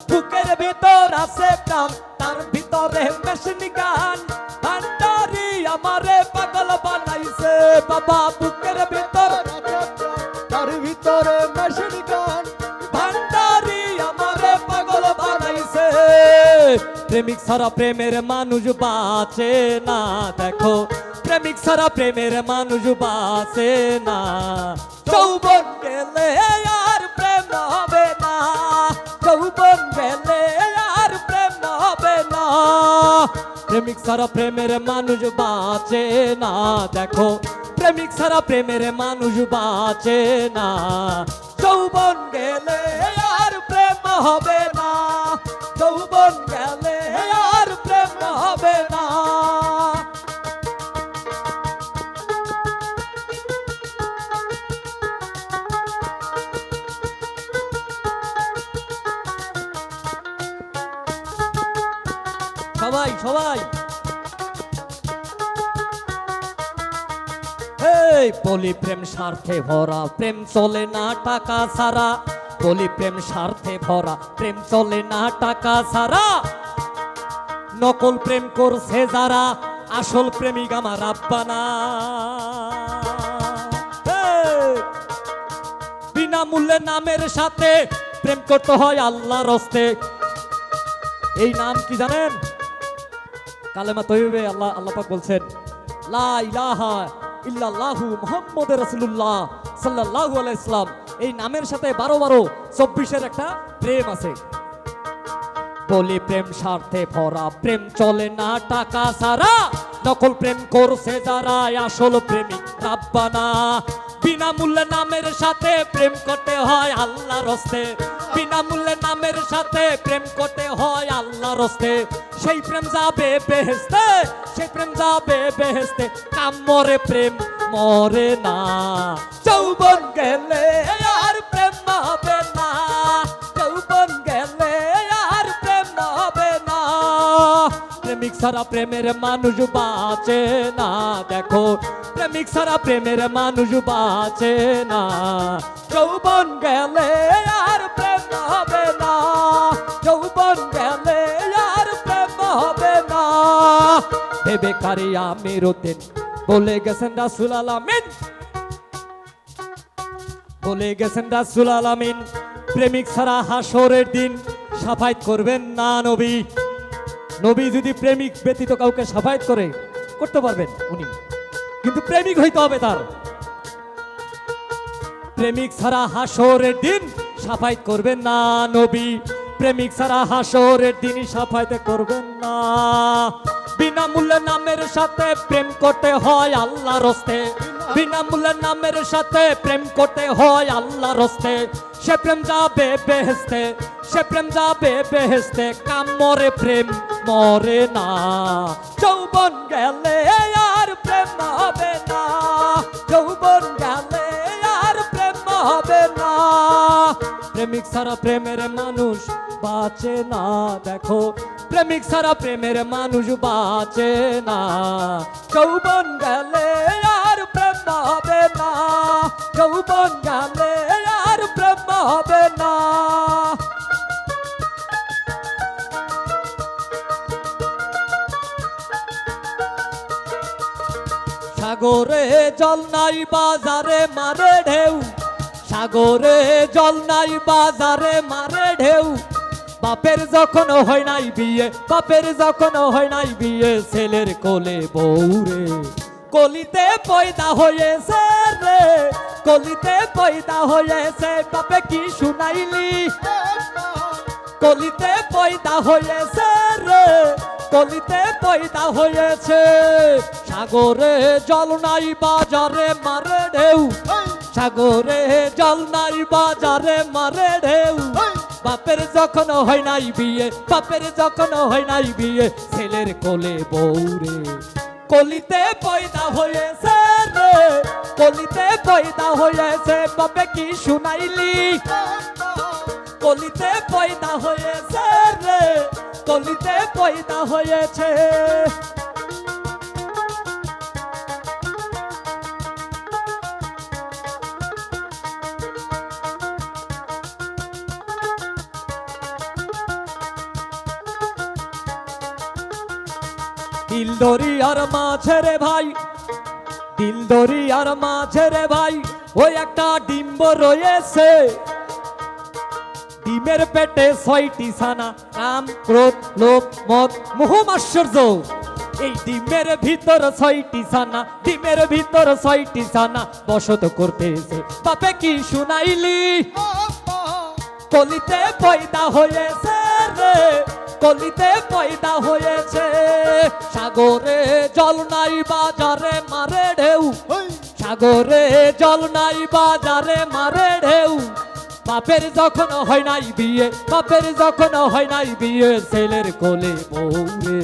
বুকের ভিতর আছে প্রাণ, তার ভিতরে মেশিন গান ভান্ডারি আমারে পাগল বানাইছে, বাবা, বুকের ভিতর। তার ভিতরে মেশিন গান ভান্ডারি আমারে পাগল বানাইছে। প্রেমিক সারা প্রেমের মানুষ বাঁচে না, দেখো। প্রেমিক সারা প্রেমের মানুষ বাঁচে না। যৌবন গেলে প্রেমিক সারা প্রেমের মানুষ বাঁচে না। দেখো, প্রেমিক সারা প্রেমের মানুষ বাঁচে না। যৌবন গেলে আর প্রেম হবে না। যৌবন গেলে আর প্রেম হবে না। সবাই সবাই। এই, বলি প্রেম স্বার্থে ভরা, প্রেম চলে না টাকা সারা বলি প্রেম স্বার্থে ভরা, প্রেম চলে না টাকা সারা নকল প্রেম করছে যারা, আসল প্রেমিক আমার আব্বা না। বিনামূল্যে নামের সাথে প্রেম করতে হয় আল্লাহর হস্তে। এই নাম কি জানেন? কালেমা তৈবে আল্লাহ আল্লাহ পাক বলছেন, লা ইলাহা ইল্লাল্লাহু মুহাম্মাদুর রাসূলুল্লাহ সাল্লাল্লাহু আলাইহি ইসলাম এই নামের সাথে বারো বারো চব্বিশের একটা প্রেম আছে। বলি প্রেম স্বার্থে ভরা, প্রেম চলে না টাকা সারা। নকল প্রেম করছে যারা, আসল প্রেমিক রাব্বানা। বিনামূল্যে নামের সাথে প্রেম করতে হয় আল্লাহর হস্তে। বিনামূল্যে নামের সাথে প্রেম করতে হয় আল্লাহর হস্তে। সেই প্রেম যাবে বেহেস্তে সেই প্রেম যাবে বেহেস্তে কাম মরে প্রেম মরে না যৌবন গেলে আর প্রেম হবে না যৌবন গেলে আর প্রেম হবে না প্রেমিক সারা প্রেমের মানুষ বাঁচে না দেখো প্রেমিক সারা প্রেমের মানুষ বাঁচে না যৌবন গেলে ভেবে কারি আমির উদ্দিন বলে গেছেন রাসুল আলামিন। বলে গেছেন রাসুল আলামিন, প্রেমিক ছাড়া হাসরের দিন সাফাইত করবেন না নবী। নবী যদি প্রেমিক ব্যতীত কাউকে সাফাইত করে, করতে পারবেন উনি। কিন্তু প্রেমিক হইতে হবে তার। প্রেমিক ছাড়া হাসরের দিন সাফাইত করবেন না নবী। প্রেমিক ছাড়া হাসরের দিনই সাফাইতে করবেন না বিনামূল্যে নামের সাথে প্রেম করতে হয় আল্লাহর হস্তে। বিনামূল্যে নামের সাথে প্রেম করতে হয় আল্লাহর হস্তে। সে প্রেম যাবে বেহেস্তে সে প্রেম যাবে বেহেস্তে কাম মরে প্রেম মরে না। যৌবন গেলে আর প্রেম হবে না। প্রেমিক সারা প্রেমের মানুষ বাঁচে না। দেখো, প্রেমিক সারা প্রেমের মানুষ বাঁচে না। যৌবন গেলে আর প্রেম হবে না। যৌবন গেলে আর প্রেম হবে না। সাগরে জল নাই, বাজারে মারে ঢেউ। সাগরে জল নাই, বাজারে মারে ঢেউ। বাপের যখন হয় নাই বিয়ে, বাপের যখন হয় নাই বিয়ে, ছেলের কোলে বউরে। কলিতে পয়দা হয়েছে রে, কলিতে পয়দা হয়েছে, বাপে কি শুনাইলি? কলিতে পয়দা হয়েছে রে, কলিতে পয়দা হয়েছে। সাগরে জল নাই, বাজারে মারে ঢেউ। সাগরে জল নাই বাজারে মারে ঢেউ। বাপের যখন হয় নাই বিয়ে বাপের যখন হয় নাই বিয়ে ছেলের কোলে বউরে। কলিতে পয়দা হয়েছে রে কলিতে পয়দা হয়েছে বাপে কি শুনাইলি? কলিতে পয়দা হয়েছে রে কলিতে পয়দা হয়েছে। দিল দরি আর মাঝে রে ভাই দিল দরি আর মাঝে রে ভাই ওই একটা ডিম্ব রয়েছে। ডিমের পেটে ছয়টি ছানা কাম ক্রোধ লোভ মদ মোহমাশ্চর্য এই ডিমের ভিতর ছয়টি ছানা ডিমের ভিতর ছয়টি ছানা বসত করতেছে। বাপে কি শুনাইলি? কলিতে পয়দা হয়েছে। কলিতে পয়দা হয়েছে। সাগরে জল নাই বাজারে মারে ঢেউ। সাগরে জল নাই বাজারে মারে ঢেউ। বাপের যখন হয় নাই বিয়ে বাপের যখন হয় নাই বিয়ে ছেলের কোলে বউরে।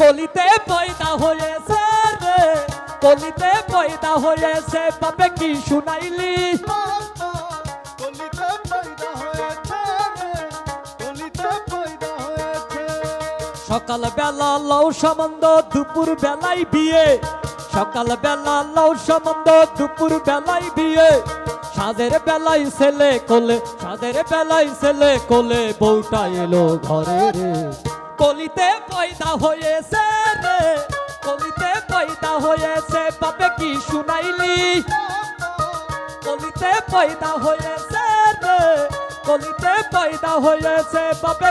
কলিতে পয়দা হয়েছে রে কলিতে পয়দা হয়েছে বাপে কি শুনাইলি? সকাল বেলা লও সম্বন্ধ দুপুর বেলায় বিয়ে। সকাল বেলা লও সম্বন্ধ দুপুর বেলায় বিয়ে। সাদের বেলায় ছেলে কোলে, সাদের বেলায় ছেলে কোলে, বউটা এলো ঘরে রে। কলিতে পয়দা হয়েছে রে, কলিতে পয়দা হয়েছে, বাপে কি শুনাইলি? কলিতে পয়দা হয়েছে রে, কলিতে পয়দা হয়েছে, বাপে